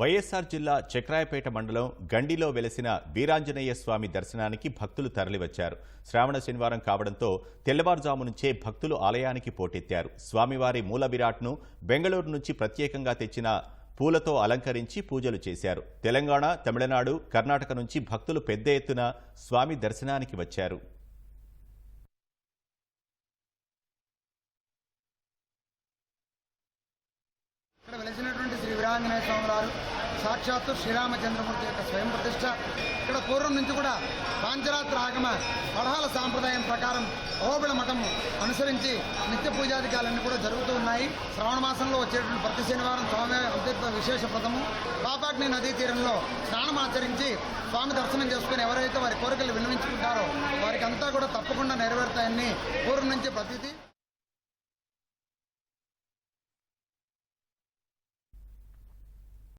వైఎస్ఆర్ జిల్లా చక్రాయపేట మండలం గండిలో వెలసిన వీరాంజనేయ స్వామి దర్శనానికి భక్తులు తరలివచ్చారు. శ్రావణ శనివారం కావడంతో తెల్లవారుజాము నుంచే భక్తులు ఆలయానికి పోటెత్తారు. స్వామివారి మూల విరాట్ను బెంగళూరు నుంచి ప్రత్యేకంగా తెచ్చిన పూలతో అలంకరించి పూజలు చేశారు. తెలంగాణ తమిళనాడు కర్ణాటక నుంచి భక్తులు పెద్ద ఎత్తున స్వామి దర్శనానికి వచ్చారు. వీరాంజనేయ స్వామి వారు సాక్షాత్తు శ్రీరామచంద్రమూర్తి యొక్క స్వయం ప్రతిష్ట. ఇక్కడ పూర్వం నుంచి కూడా పాంచరాత్ర ఆగమ పడహాల సాంప్రదాయం ప్రకారం అహోబిళ మఠం అనుసరించి నిత్య పూజాధికాలన్నీ కూడా జరుగుతూ ఉన్నాయి. శ్రావణ మాసంలో వచ్చేటువంటి ప్రతి శనివారం స్వామి అత్యంత విశేష వ్రతము పాపాగ్ని నదీ తీరంలో స్నానం ఆచరించి స్వామి దర్శనం చేసుకుని ఎవరైతే వారి కోరికలు విన్నవించుకుంటారో వారికి అంతా కూడా తప్పకుండా నెరవేరుతాయని పూర్వం నుంచి ప్రతిదీ